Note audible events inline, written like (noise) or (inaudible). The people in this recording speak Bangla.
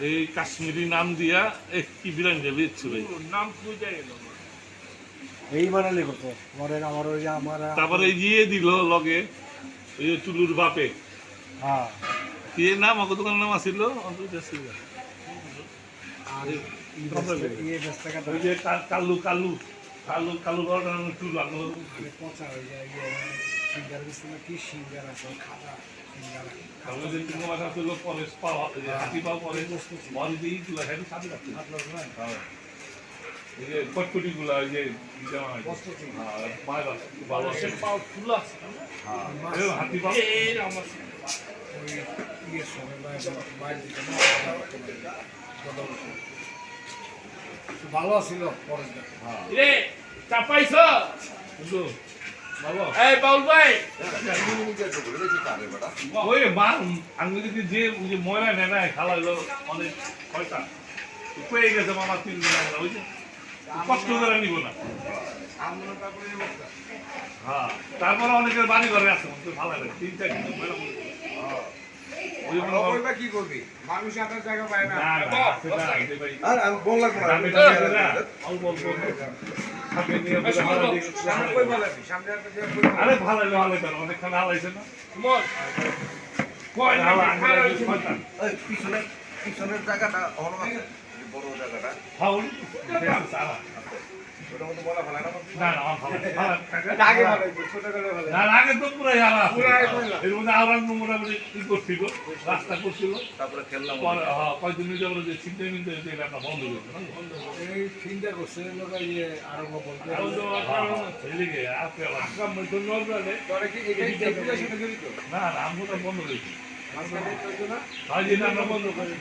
এই কাশ্মীরি নাম দিয়া এ কি বিরিয়ানি দেবে ছিল নাম খুঁজে গেল এই বানালি কত? আমার আমার ওই আমার তারপরে এই ইয়ে দিল লগে ওই টুলুর বাপে। হ্যাঁ। কি নাম? আমার দোকানের নাম আছিল? অন্তত ছিল। আর এই এই problem বেস্তা- এই বেস্তাটা ওই যে কা- কালু কালু। কালু কালু বড় টুলু পচা হয়ে যায় ইয়ে সিঙ্গার বেস্তা না কি সিঙ্গার আছে খাজা সিঙ্গার। যে তিন মাস ছিল পরেশ পাওয়া এই যে হাতি পাওয়া পরে মন দিয়ে গুলো খাই সাথে রাখছে এই যে কটকটি গুলো যে হয়। হ্যাঁ। পাও হ্যাঁ, হাতি পাও। ইয়ে সময় বাইরে ভালো ছিল পরে রে চাপাইছ? এই বাউল ভাই। ওই মা আমি যদি যে ওই যে ময়লা নেয় না খালা হলো অনেক পয়সা পেয়ে গেছে মামা তিন দিন আমরা যে কষ্ট করে নিব না। হ্যাঁ তারপরে অনেকের বাড়ি ঘরে আছে ভালো লাগে তিন চার দিন ময়লা। আর আমি বললাম নিয়ে ভালো আরে হলো ভালো হলো হালাইছে না? পিছনের জায়গাটা বড় জায়গাটা। (laughs) রাস্তা করছিল। তারপরে খেললাম হ্যাঁ, কয়েকদিন আমরা যে চিন্তা মিনতে এটা আমরা বন্ধ করব না? এই চিন্তা করছে আরম্ভ বলতে না না আমরা তো বন্ধ করেছি। আমরা বন্ধ করি